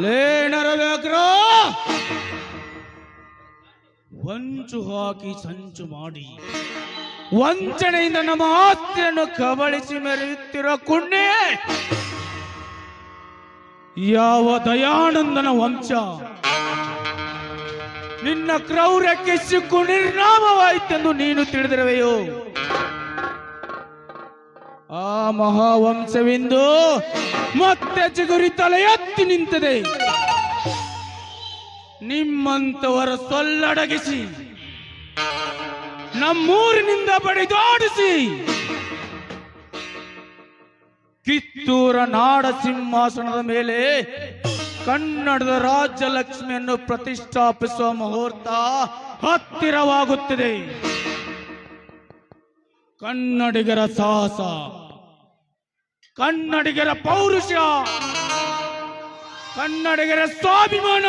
ಲೇನರಬೇಕ್ರ ಹೊಂಚು ಹಾಕಿ ಸಂಚು ಮಾಡಿ. ವಂಚನೆಯಿಂದ ನಮ್ಮ ಆಸ್ತಿಯನ್ನು ಕಬಳಿಸಿ ಮೆರೆಯುತ್ತಿರೋ ಕುಣ್ಣೆ, ಯಾವ ದಯಾನಂದನ ವಂಶ? ನಿನ್ನ ಕ್ರೌರ್ಯಕ್ಕೆ ಸಿಕ್ಕು ನಿರ್ನಾಮವಾಯಿತೆಂದು ನೀನು ತಿಳಿದಿರುವೆಯೋ? ಆ ಮಹಾವಂಶವೆಂದು ಮತ್ತೆ ಚಿಗುರಿ ತಲೆ ಎತ್ತಿ ನಿಂತಿದೆ. ನಿಮ್ಮಂತವರ ಸೊಲ್ಲಡಗಿಸಿ, ನಮ್ಮೂರಿನಿಂದ ಬಡಿದಾಡಿಸಿ, ಕಿತ್ತೂರ ನಾಡ ಸಿಂಹಾಸನದ ಮೇಲೆ ಕನ್ನಡದ ರಾಜ್ಯಲಕ್ಷ್ಮಿಯನ್ನು ಪ್ರತಿಷ್ಠಾಪಿಸುವ ಮುಹೂರ್ತ ಹತ್ತಿರವಾಗುತ್ತಿದೆ. ಕನ್ನಡಿಗರ ಸಾಹಸ ಕನ್ನಡಿಗರ ಪೌರುಷ, ಕನ್ನಡಿಗರ ಸ್ವಾಭಿಮಾನ.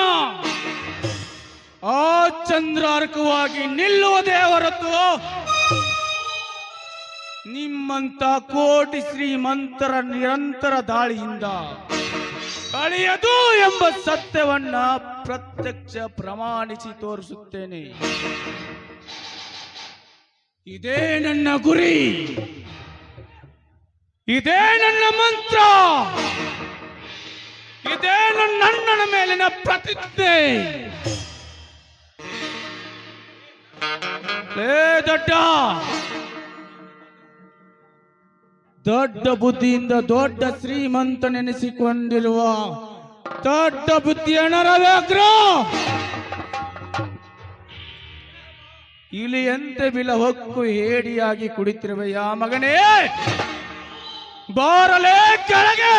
ಆ ಚಂದ್ರಾರ್ಕವಾಗಿ ನಿಲ್ಲುವುದೇ ಹೊರತು ನಿಮ್ಮಂತ ಕೋಟಿ ಶ್ರೀಮಂತರ ನಿರಂತರ ದಾಳಿಯಿಂದ ಕಳೆಯದು ಎಂಬ ಸತ್ಯವನ್ನ ಪ್ರತ್ಯಕ್ಷ ಪ್ರಮಾಣಿಸಿ ತೋರಿಸುತ್ತೇನೆ. ಇದೇ ನನ್ನ ಗುರಿ. ಇದೇ ನನ್ನ ಮಂತ್ರ. ಇದೇ ನನ್ನಣ್ಣನ ಮೇಲಿನ ಪ್ರತಿಜ್ಞೆ. ದೊಡ್ಡ ದೊಡ್ಡ ಬುದ್ಧಿಯಿಂದ ದೊಡ್ಡ ಶ್ರೀಮಂತ ನೆನೆಸಿಕೊಂಡಿರುವ ದೊಡ್ಡ ಬುದ್ಧಿ ಅಣರವ್ಯಾಗ್ರ ಇಲಿಯಂತೆ ಬಿಲ ಹೊಕ್ಕು ಹೇಡಿಯಾಗಿ ಕುಡಿತಿರುವ ಯಾ ಮಗನೇ ಬಾರಲೇ ಕೆಳಗೆ.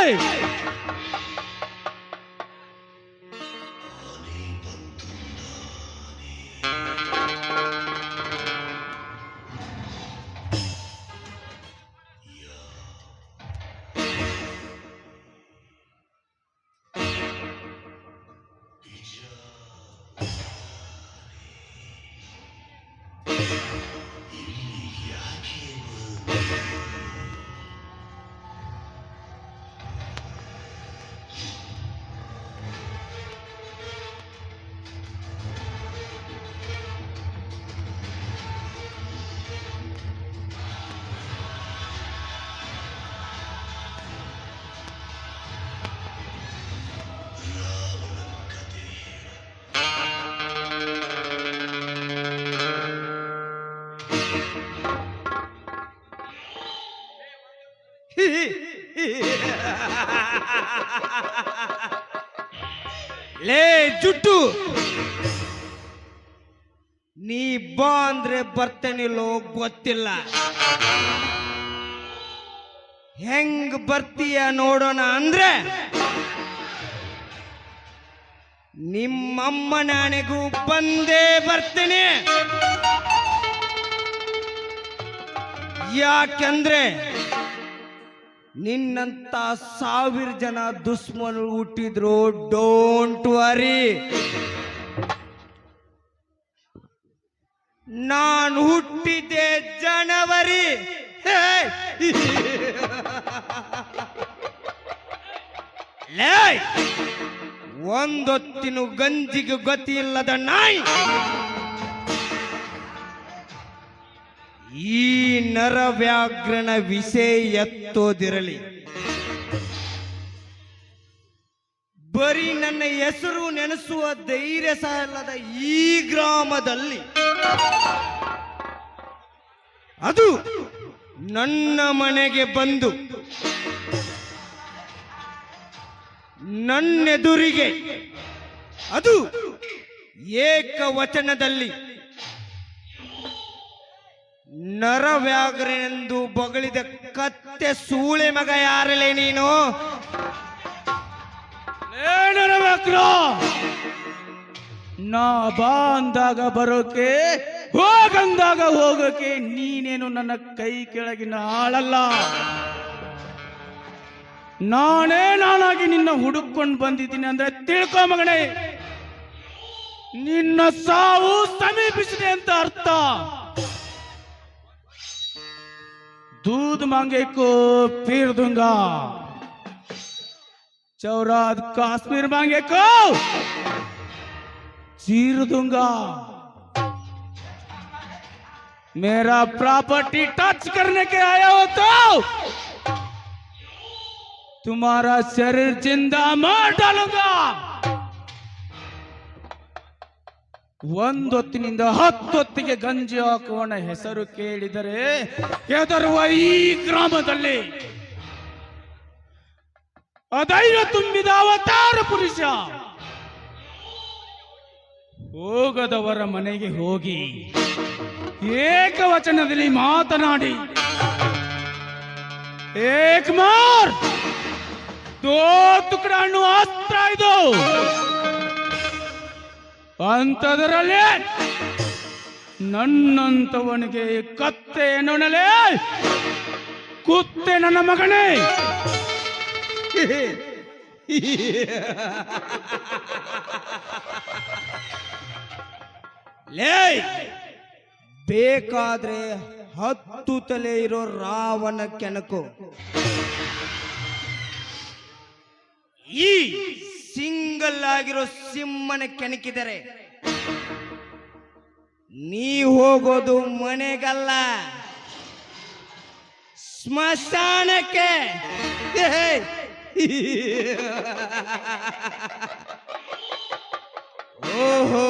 ಲೇ ಜುಟ್ಟು! ನೀ ಬಾ ಅಂದ್ರೆ ಬರ್ತೇನಿಲ್ಲೋ ಗೊತ್ತಿಲ್ಲ. ಹೆಂಗ್ ಬರ್ತೀಯ ನೋಡೋಣ ಅಂದ್ರೆ ನಿಮ್ಮಮ್ಮ ನಾನೆಗೂ ಬಂದೇ ಬರ್ತೇನೆ. ಯಾಕೆಂದ್ರೆ ನಿನ್ನಂತ ಸಾವಿರ ಜನ ದುಶ್ಮನರು ಹುಟ್ಟಿದ್ರು ಡೋಂಟ್ ವರಿ ನಾನು ಹುಟ್ಟಿದ್ದೆ ಜನವರಿ. ಒಂದೊತ್ತಿನ ಗಂಜಿಗೆ ಗತಿ ಇಲ್ಲದ ನಾಯಿ. ಈ ನರವ್ಯಾಘ್ರನ ವಿಷಯ ಎತ್ತೋದಿರಲಿ. ಬರೀ ನನ್ನ ಹೆಸರು ನೆನೆಸುವ ಧೈರ್ಯ ಸಹ ಇಲ್ಲದ ಈ ಗ್ರಾಮದಲ್ಲಿ ಅದು ನನ್ನ ಮನೆಗೆ ಬಂದು ನನ್ನೆದುರಿಗೆ ಅದು ಏಕವಚನದಲ್ಲಿ ನರವ್ಯಾಘ್ರನೆಂದು ಬಗಳಿದ ಕತ್ತೆ ಸೂಳೆ ಮಗ ಯಾರಲೆ ನೀನು? ನರವ್ಯಾಘ್ರ! ನಾ ಬಾ ಅಂದಾಗ ಬರೋಕೆ, ಹೋಗಂದಾಗ ಹೋಗೋಕೆ ನೀನೇನು ನನ್ನ ಕೈ ಕೆಳಗಿನ ಆಳಲ್ಲ. ನಾನೇ ನಾನಾಗಿ ನಿನ್ನ ಹುಡುಕೊಂಡು ಬಂದಿದ್ದೀನಿ ಅಂದ್ರೆ ತಿಳ್ಕೊ ಮಗನೇ. ನಿನ್ನ ಸಾವು ಸಮೀಪಿಸಿದೆ ಅಂತ ಅರ್ಥ. दूध मांगे को फिर दूँगा। चौरात काश्मीर मांगे को चीर दूँगा। मेरा प्रॉपर्टी टच करने के आया हो तो तुम्हारा शरीर ज़िंदा मार डालूँगा। ಒಂದೊತ್ತಿನಿಂದ ಹತ್ತೊತ್ತಿಗೆ ಗಂಜಿ ಹಾಕುವನ ಹೆಸರು ಕೇಳಿದರೆ ಹೆದರುವ ಈ ಗ್ರಾಮದಲ್ಲಿ ಅದೈವ ತುಂಬಿದ ಅವತಾರ ಪುರುಷ ಹೋಗದವರ ಮನೆಗೆ ಹೋಗಿ ಏಕವಚನದಲ್ಲಿ ಮಾತನಾಡಿ ಏಕ್ ಮಾರ್ ದೋ ತುಕಡ ಹಣ್ಣು ಅಸ್ತ್ರ ಇದು. ಅಂಥದರಲ್ಲಿ ನನ್ನಂತವನಿಗೆ ಕತ್ತೆ ನೊಣಲೆ ಕುತ್ತೆ ನನ್ನ ಮಗನೇ? ಲೇ! ಬೇಕಾದ್ರೆ ಹತ್ತು ತಲೆ ಇರೋ ರಾವಣ ಕೆಣಕು. ಈ ಸಿಂಗಲ್ ಆಗಿರೋ ಸಿಂಹನ ಕೆಣಕಿದರೆ ನೀ ಹೋಗೋದು ಮನೆಗಲ್ಲ. ಸ್ಮಶಾನಕ್ಕೆ. ಓಹೋ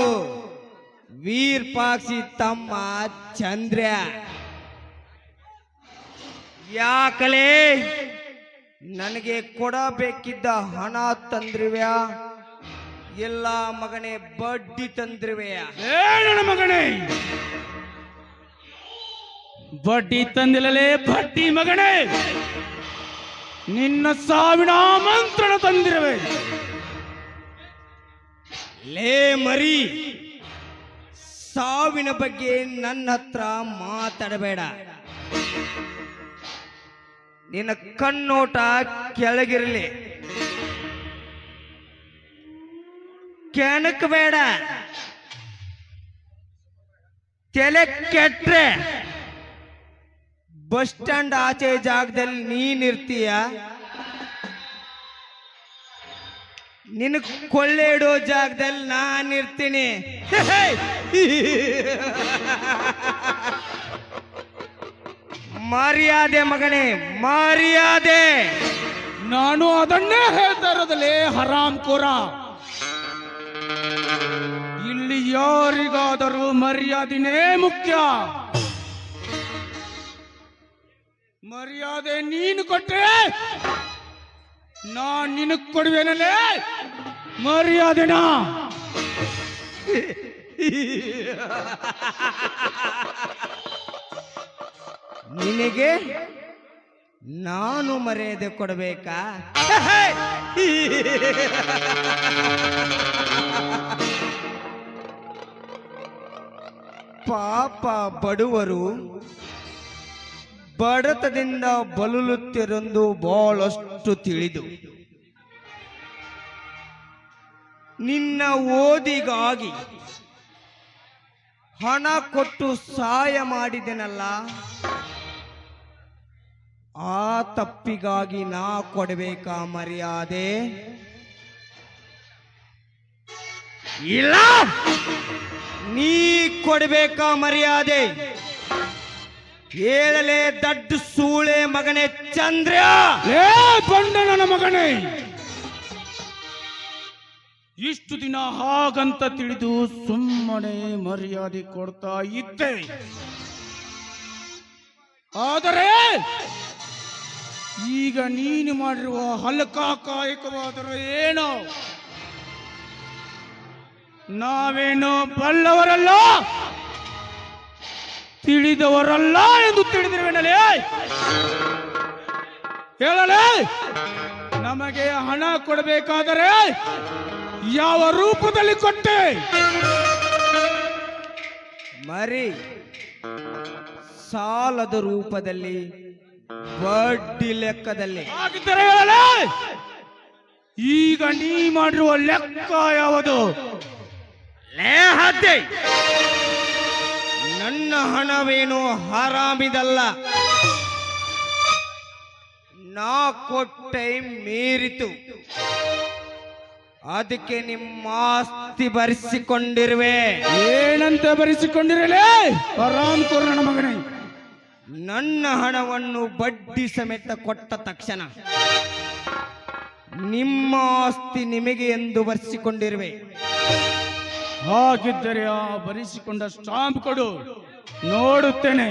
ವೀರ್ ಪಾಕ್ಷಿ ತಮ್ಮ ಚಂದ್ರ ಯಾಕಲೇ ನನಗೆ ಕೊಡಬೇಕಿದ್ದ ಹಣ ತಂದ್ರಿವ್ಯಾ? ಎಲ್ಲ ಮಗನೇ ಬಡ್ಡಿ ತಂದ್ರಿವೆಯ? ಮಗನೇ. ಬಡ್ಡಿ ತಂದಿಲ್ಲಲೇ ಬಡ್ಡಿ ಮಗನೇ. ನಿನ್ನ ಸಾವಿನ ಆಮಂತ್ರಣ ತಂದಿರುವೆ. ಲೇ ಮರಿ, ಸಾವಿನ ಬಗ್ಗೆ ನನ್ನ ಹತ್ರ ಮಾತಾಡಬೇಡ. ನಿನ್ನ ಕಣ್ಣೋಟ ಕೆಳಗಿರಲಿ. ಕೆಣಕಬೇಡ ತಲೆ ಕೆಟ್ರೆ. ಬಸ್ ಸ್ಟ್ಯಾಂಡ್ ಆಚೆ ಜಾಗದಲ್ಲಿ ನೀನಿರ್ತೀಯ ನಿನ್ ಕೊಳ್ಳೆ ಇಡೋ ಜಾಗದಲ್ಲಿ ನಾನಿರ್ತೀನಿ ಮರ್ಯಾದೆ ಮಗನೇ ಮರ್ಯಾದೆ. ನಾನು ಅದನ್ನೇ ಹೇಳ್ತಾ ಇರೋದಲ್ಲೇ ಹರಾಮ್ ಕೋರ. ಇಲ್ಲಿ ಯಾರಿಗಾದರೂ ಮರ್ಯಾದೆನೇ ಮುಖ್ಯ? ಮರ್ಯಾದೆ ನೀನು ಕೊಟ್ರೆ ನಾನ್ ನಿನಗ್ ಕೊಡುವೇನಲ್ಲೇ? ಮರ್ಯಾದೆನಾ? ನಿನಗೆ ನಾನು ಮರ್ಯಾದೆ ಕೊಡಬೇಕಾ? ಪಾಪ ಬಡವರು ಬಡತದಿಂದ ಬಲುಲುತ್ತಿರೆಂದು ಬಹಳಷ್ಟು ತಿಳಿದು, ನಿನ್ನ ಓದಿಗಾಗಿ ಹಣ ಕೊಟ್ಟು ಸಹಾಯ ಮಾಡಿದೆನಲ್ಲ ಆ ತಪ್ಪಿಗಾಗಿ ನಾ ಕೊಡಬೇಕಾ ಮರ್ಯಾದೆ? ಇಲ್ಲ! ನೀ ಕೊಡಬೇಕಾ ಮರ್ಯಾದೆ? ಹೇಳಲೇ ದಡ್ಡ ಸೂಳೆ ಮಗನೇ ಚಂದ್ರ! ಏ ಬಂಡೆ ನನ್ನ ಮಗನೇ! ಇಷ್ಟು ದಿನ ಹಾಗಂತ ತಿಳಿದು ಸುಮ್ಮನೆ ಮರ್ಯಾದೆ ಕೊಡ್ತಾ ಇದ್ದೆ. ಆದರೆ ಈಗ ನೀನು ಮಾಡಿರುವ ಹಲಕ ಕಾಯಕವಾದರೂ ಏನೋ? ನಾವೇನು ಬಲ್ಲವರಲ್ಲ, ತಿಳಿದವರಲ್ಲ ಎಂದು ತಿಳಿದಿರುವೆನಲೇ? ಹೇಳಲೇ? ನಮಗೆ ಹಣ ಕೊಡಬೇಕಾದರೆ ಯಾವ ರೂಪದಲ್ಲಿ ಕೊಟ್ಟೆ? ಮರಿ ಸಾಲದ ರೂಪದಲ್ಲಿ ಬಡ್ಡಿ ಲೆಕ್ಕದಲ್ಲಿ. ಹಾಗಿದ್ದರೆ ಹೇಳಲೇ ಈಗ ನೀ ಮಾಡಿರುವ ಲೆಕ್ಕ ಯಾವುದು? ಲೇ ಹದ್ದೆ ನನ್ನ ಹಣವೇನು ಹರಾಮಿದಲ್ಲ. ನಾ ಕೊಟ್ಟೆ ಮೀರಿತು. ಅದಕ್ಕೆ ನಿಮ್ಮ ಆಸ್ತಿ ಬರೆಸಿಕೊಂಡಿರುವೆ. ಏನಂತ ಬರೆಸಿಕೊಂಡಿರಲೇ? ಪರಾಂಕುರ ನನ್ನ ಮಗನೇ. ನನ್ನ ಹಣವನ್ನು ಬಡ್ಡಿ ಸಮೇತ ಕೊಟ್ಟ ತಕ್ಷಣ ನಿಮ್ಮ ಆಸ್ತಿ ನಿಮಗೆ ಎಂದು ಬರೆಸಿಕೊಂಡಿರುವೆ ಹಾಗಿದ್ದರೆ ಆ ಬರೆಸಿಕೊಂಡ ಸ್ಟಾಂಪ್ ಕೊಡು. ನೋಡುತ್ತೇನೆ.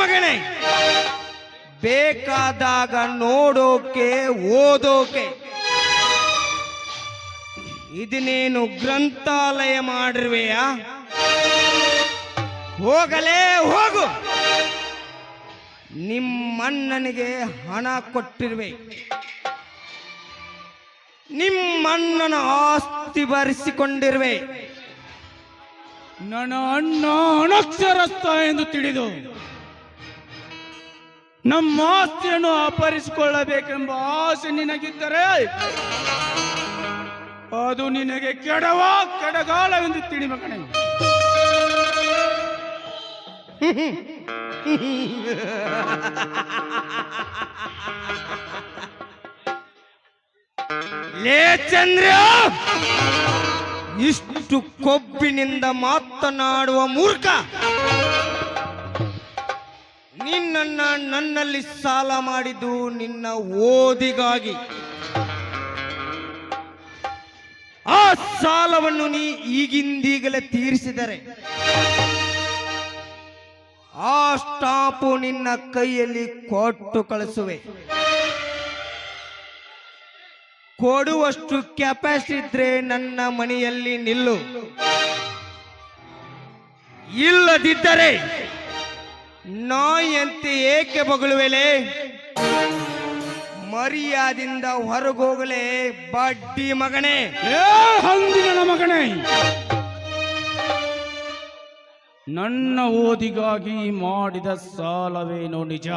ಮಗನೇ ಬೇಕಾದಾಗ ನೋಡೋಕೆ ಓದೋಕೆ ಇದನ್ನೇನು ಗ್ರಂಥಾಲಯ ಮಾಡಿರುವೆಯಾ? ಹೋಗಲೇ ಹೋಗು. ನಿಮ್ಮಣ್ಣನಿಗೆ ಹಣ ಕೊಟ್ಟಿರುವೆ. ನಿಮ್ಮಣ್ಣನ ಆಸ್ತಿ ಬರೆಸಿಕೊಂಡಿರುವೆ. ನನ್ನ ಅಣ್ಣ ಅನಕ್ಷರಸ್ಥ ಎಂದು ತಿಳಿದು ನಮ್ಮ ಆಸ್ತಿಯನ್ನು ಅಪಹರಿಸಿಕೊಳ್ಳಬೇಕೆಂಬ ಆಸೆ ನಿನಗಿದ್ದರೆ ಅದು ನಿನಗೆ ಕೆಡವ ಕೆಡಗಾಲವೆಂದು ತಿಳಿ ಮಗನೇ. ಲೇ ಚಂದ್ರ, ಇಷ್ಟು ಕೊಬ್ಬಿನಿಂದ ಮಾತನಾಡುವ ಮೂರ್ಖ. ನಿನ್ನನ್ನ ನನ್ನಲ್ಲಿ ಸಾಲ ಮಾಡಿದ್ದು ನಿನ್ನ ಓದಿಗಾಗಿ. ಆ ಸಾಲವನ್ನು ನೀ ಈಗಿಂದೀಗಲೇ ತೀರಿಸಿದರೆ ಆ ಸ್ಟಾಪು ನಿನ್ನ ಕೈಯಲ್ಲಿ ಕೊಟ್ಟು ಕಳಿಸುವೆ. ಕೊಡುವಷ್ಟು ಕೆಪಾಸಿಟಿ ಇದ್ರೆ ನನ್ನ ಮನೆಯಲ್ಲಿ ನಿಲ್ಲು. ಇಲ್ಲದಿದ್ದರೆ ನಾಯಿಯಂತೆ ಏಕೆ ಬಗಳುವೆಲೆ? ಮರ್ಯಾದಿಂದ ಹೊರಗೋಗಲೇ ಬಡ್ಡಿ ಮಗನೇ. ಹಂದಿನ ಮಗನೇ. ನನ್ನ ಓದಿಗಾಗಿ ಮಾಡಿದ ಸಾಲವೇನೋ ನಿಜ?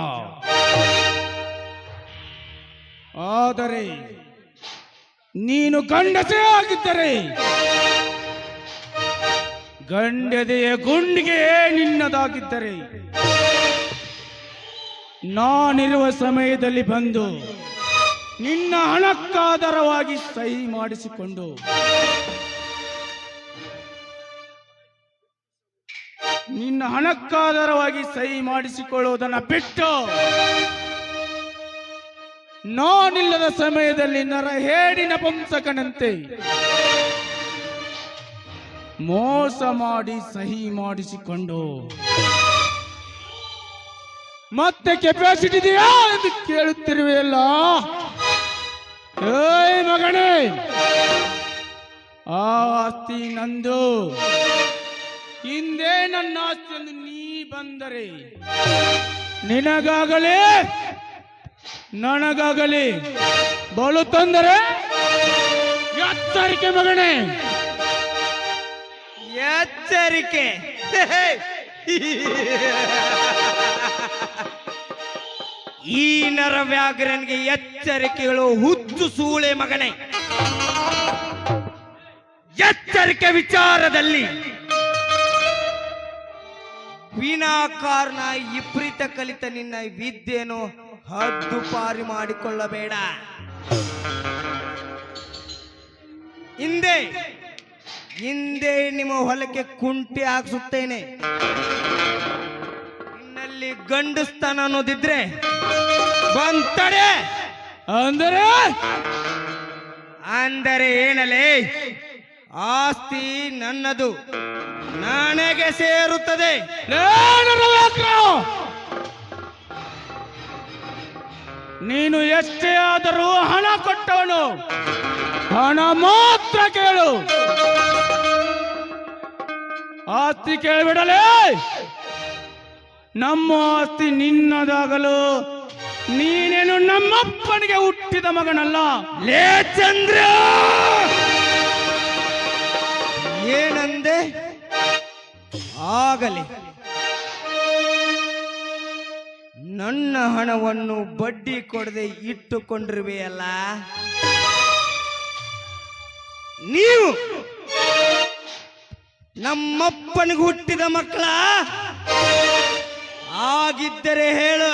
ಆದರೆ ನೀನು ಗಂಡಸೇ ಆಗಿದ್ದರೆ ಗಂಡದೆಯ ಗುಂಡಿಗೆ ನಿನ್ನದಾಗಿದ್ದರೆ ನಾನಿರುವ ಸಮಯದಲ್ಲಿ ಬಂದು ನಿನ್ನ ಹಣಕ್ಕಾಧಾರವಾಗಿ ಸಹಿ ಮಾಡಿಸಿಕೊಂಡು. ನಿನ್ನ ಹಣಕ್ಕಾಧಾರವಾಗಿ ಸಹಿ ಮಾಡಿಸಿಕೊಳ್ಳುವುದನ್ನು ಬಿಟ್ಟು ನಾನಿಲ್ಲದ ಸಮಯದಲ್ಲಿ ನರ ಹೇಡಿನ ಪಂಸಕನಂತೆ ಮೋಸ ಮಾಡಿ ಸಹಿ ಮಾಡಿಸಿಕೊಂಡು. ಮತ್ತೆ ಕೆಪಾಸಿಟಿ ಇದೆಯಾ ಎಂದು ಕೇಳುತ್ತಿರುವೆಯಲ್ಲ? ಏಯ್ ಮಗನೇ! ಆ ಆಸ್ತಿ ನಂದು. ಹಿಂದೆ ನನ್ನ ಆಸ್ತಿಯನ್ನು ನೀ ಬಂದರೆ ನಿನಗಾಗಲೇ, ನನಗಾಗಲಿ ಬಲು ತೊಂದರೆ ಎಚ್ಚರಿಕೆ ಮಗನೇ! ಎಚ್ಚರಿಕೆ. ಈ ನರ ನರವ್ಯಾಘ್ರನಿಗೆ ಎಚ್ಚರಿಕೆಗಳು ಹುಚ್ಚು ಸೂಳೆ ಮಗನೇ. ಎಚ್ಚರಿಕೆ ವಿಚಾರದಲ್ಲಿ ವಿನಾಕಾರಣ ವಿಪರೀತ ಕಲಿತ ನಿನ್ನ ವಿದ್ಯೆಯನ್ನು ಹದ್ದುಪಾರಿ ಮಾಡಿಕೊಳ್ಳಬೇಡ. ಹಿಂದೆ ಹಿಂದೆ ನಿಮ್ಮ ಹೊಲಕ್ಕೆ ಕುಂಟಿ ಹಾಕ್ಸುತ್ತೇನೆ. ನಿನ್ನಲ್ಲಿ ಗಂಡಸ್ತಾನ ಅನ್ನೋದಿದ್ರೆ ಬಂತಡೆ. ಅಂದರೆ? ಅಂದರೆ ಏನಲೇ? ಆಸ್ತಿ ನನ್ನದು. ನನಗೆ ಸೇರುತ್ತದೆ. ನೀನು ಎಷ್ಟೇ ಆದರೂ ಹಣ ಕೊಟ್ಟವನು. ಹಣ ಮಾತ್ರ ಕೇಳು. ಆಸ್ತಿ ಕೇಳಿಬಿಡಲೇ. ನಮ್ಮ ಆಸ್ತಿ ನಿನ್ನದಾಗಲು ನೀನೇನು ನಮ್ಮಪ್ಪನಿಗೆ ಹುಟ್ಟಿದ ಮಗನಲ್ಲ? ಲೇ ಚಂದ್ರ! ಏನಂದೆ? ಆಗಲಿ. ನನ್ನ ಹಣವನ್ನು ಬಡ್ಡಿ ಕೊಡದೆ ಇಟ್ಟುಕೊಂಡಿರುವೆಯಲ್ಲ? ನೀವು ನಮ್ಮಪ್ಪನಿಗೆ ಹುಟ್ಟಿದ ಮಕ್ಕಳ? ಆಗಿದ್ದರೆ ಹೇಳು.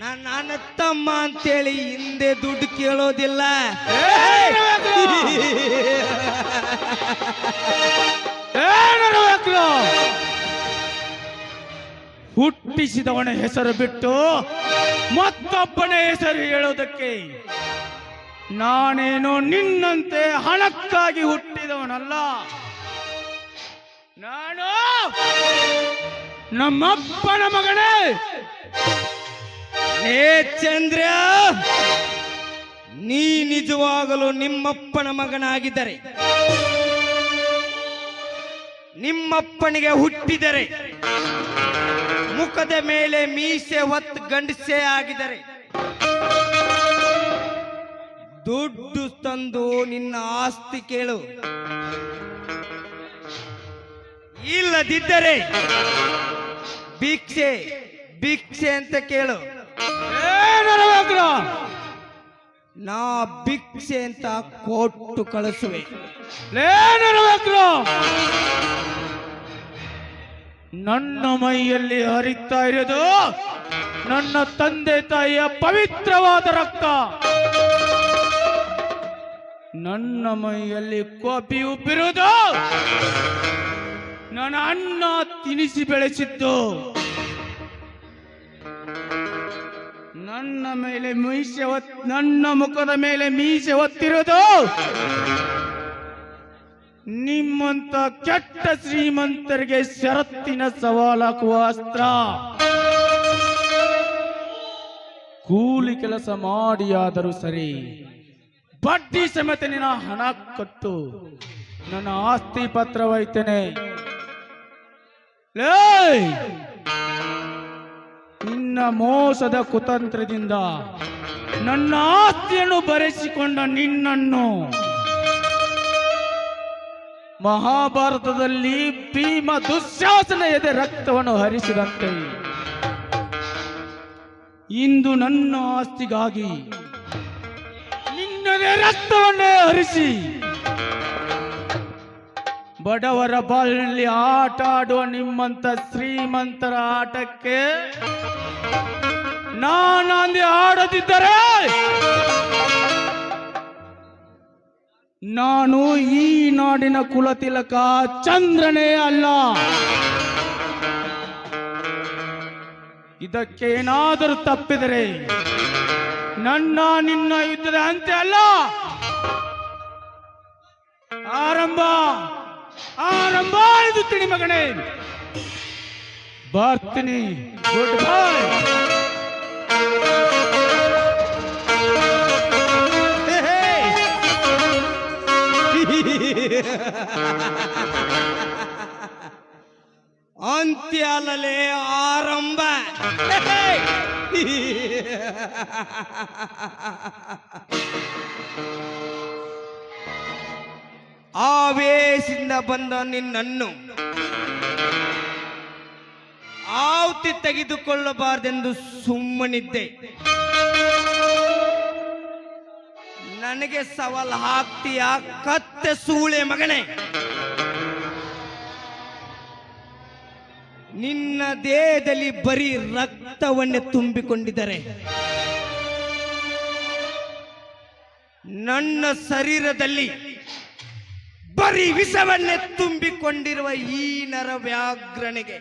ನಾನು ನನ್ನ ತಮ್ಮ ಅಂತೇಳಿ ಹಿಂದೆ ದುಡ್ಡು ಕೇಳೋದಿಲ್ಲ. ಹುಟ್ಟಿಸಿದವನ ಹೆಸರು ಬಿಟ್ಟು ಮತ್ತೊಬ್ಬನ ಹೆಸರು ಹೇಳೋದಕ್ಕೆ ನಾನೇನು ನಿನ್ನಂತೆ ಹಣಕ್ಕಾಗಿ ಹುಟ್ಟಿದವನಲ್ಲ. ನಾನು ನಮ್ಮಪ್ಪನ ಮಗನೇ! ಏ ಚಂದ್ರ! ನೀ ನಿಜವಾಗಲು ನಿಮ್ಮಪ್ಪನ ಮಗನಾಗಿದ್ದರೆ, ನಿಮ್ಮಪ್ಪನಿಗೆ ಹುಟ್ಟಿದರೆ, ಮುಖದ ಮೇಲೆ ಮೀಸೆ ಹೊತ್ತು ಗಂಡಸೆ ಆಗಿದರೆ ದುಡ್ಡು ತಂದು ನಿನ್ನ ಆಸ್ತಿ ಕೇಳು. ಇಲ್ಲದಿದ್ದರೆ ಭಿಕ್ಷೆ ಭಿಕ್ಷೆ ಅಂತ ಕೇಳು. ನಾ ಭಿಕ್ಷೆ ಅಂತ ಕೊಟ್ಟು ಕಳಿಸುವೆ. ನನ್ನ ಮೈಯಲ್ಲಿ ಹರಿತಾ ಇರೋದು ನನ್ನ ತಂದೆ ತಾಯಿಯ ಪವಿತ್ರವಾದ ರಕ್ತ. ನನ್ನ ಮೈಯಲ್ಲಿ ಕೋಪಿ ಉಬ್ಬಿರುವುದು ನನ್ನ ಅಣ್ಣ ತಿನಿಸಿ ಬೆಳೆಸಿದ್ದು. ನನ್ನ ಮೇಲೆ ಮೀಸೆ ನನ್ನ ಮುಖದ ಮೇಲೆ ಮೀಸೆ ಹೊತ್ತಿರೋದು ನಿಮ್ಮಂತ ಕೆಟ್ಟ ಶ್ರೀಮಂತರಿಗೆ ಷರತ್ತಿನ ಸವಾಲಾಕುವ ಅಸ್ತ್ರ. ಕೂಲಿ ಕೆಲಸ ಮಾಡಿಯಾದರೂ ಸರಿ, ಬಡ್ಡಿ ಸಮೇತ ನಿನ್ನ ಹಣ ಕೊಟ್ಟು. ನನ್ನ ಆಸ್ತಿ ಪತ್ರ ಒಯ್ತೇನೆ ಲೇ ನಿನ್ನ ಮೋಸದ ಕುತಂತ್ರದಿಂದ ನನ್ನ ಆಸ್ತಿಯನ್ನು ಬರೆಸಿಕೊಂಡ ನಿನ್ನನ್ನು ಮಹಾಭಾರತದಲ್ಲಿ ಭೀಮ ದುಶ್ಯಾಸನ ಎದೆ ರಕ್ತವನ್ನು ಹರಿಸಿದಂತೆ. ಇಂದು ನನ್ನ ಆಸ್ತಿಗಾಗಿ ನಿನ್ನದೇ ರಕ್ತವನ್ನೇ ಹರಿಸಿ ಬಡವರ ಬಾಲಿನಲ್ಲಿ ಆಟ ಆಡುವ ನಿಮ್ಮಂತ ಶ್ರೀಮಂತರ ಆಟಕ್ಕೆ ನಾನಂದಿ ಆಡದಿದ್ದರೆ ನಾನು ಈ ನಾಡಿನ ಕುಲತಿಲಕ ಚಂದ್ರನೇ ಅಲ್ಲ. ಇದಕ್ಕೇನಾದರೂ ತಪ್ಪಿದರೆ ನನ್ನ ನಿನ್ನ ಯುದ್ಧದ ಅಂತೆ ಅಲ್ಲ. ಆರಂಭ. ಆರಂಭ ಇದು ತಿಳಿ ಮಗನೇ. ಬರ್ತೀನಿ. ಗುಡ್ ಬೈ ಅಂತ್ಯ ಅಲ್ಲಲೇ ಆರಂಭ. ಆವೇಶದಿಂದ ಬಂದ ನಿನ್ನನ್ನು ಆವತಿ ತೆಗೆದುಕೊಳ್ಳಬಾರದೆಂದು ಸುಮ್ಮನಿದ್ದೆ. ನನಗೆ ಸವಾಲ್ ಹಾಕ್ತೀಯ? ಕತ್ತೆ ಸೂಳೆ ಮಗನೇ. ನಿನ್ನ ದೇಹದಲ್ಲಿ ಬರೀ ರಕ್ತವನ್ನೇ ತುಂಬಿಕೊಂಡಿದ್ದಾರೆ. ನನ್ನ ಶರೀರದಲ್ಲಿ ಬರೀ ವಿಷವನ್ನೇ ತುಂಬಿಕೊಂಡಿರುವ ಈ ನರವ್ಯಾಘ್ರನಿಗೆ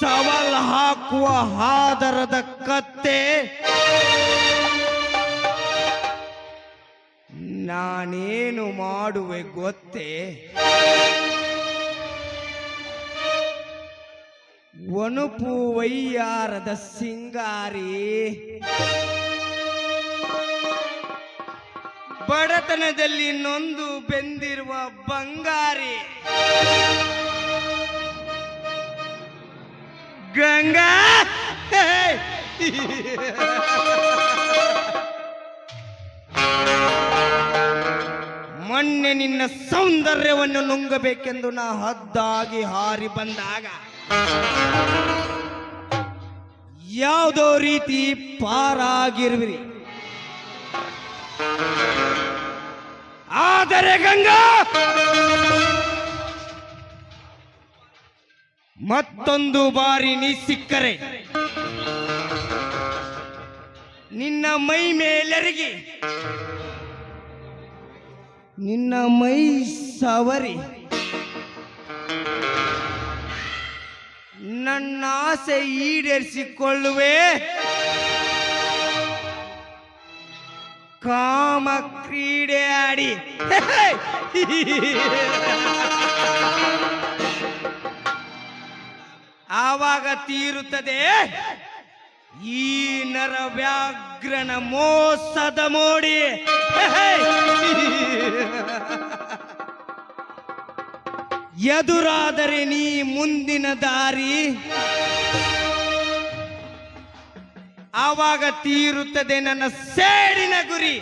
ಸವಾಲ್ ಹಾಕುವ ಹಾದರದ ಕತ್ತೆ ನಾನೇನು ಮಾಡುವೆ ಗೊತ್ತೇ? ಒನುಪು ವೈಯಾರದ ಸಿಂಗಾರಿ ಬಡತನದಲ್ಲಿ ನೊಂದು ಬೆಂದಿರುವ ಬಂಗಾರಿ. ಗಂಗಾ! ಮೊನ್ನೆ ನಿನ್ನ ಸೌಂದರ್ಯವನ್ನು ನುಂಗಬೇಕೆಂದು ನಾ ಹದ್ದಾಗಿ ಹಾರಿ ಬಂದಾಗ ಯಾವುದೋ ರೀತಿ ಪಾರಾಗಿರುವಿರಿ. ಗಂಗಾ! ಮತ್ತೊಂದು ಬಾರಿ ನೀ ಸಿಕ್ಕರೆ. ನಿನ್ನ ಮೈ ಮೇಲೆರಗಿ. ನಿನ್ನ ಮೈ ಸವರಿ. ನನ್ನ ಆಸೆ ಈಡೇರಿಸಿಕೊಳ್ಳುವೆ. ಕಾಮ ಕ್ರೀಡೆ ಆಡಿ. ಆವಾಗ ತೀರುತ್ತದೆ ಈ ನರ ವ್ಯಾಘ್ರನ ಮೋಸದ ಮೋಡಿ. ಎದುರಾದರೆ ನೀ ಮುಂದಿನ ದಾರಿ. ಆವಾಗ ತೀರುತ್ತದೆ ನನ್ನ ಸೇಡಿನ ಗುರಿ.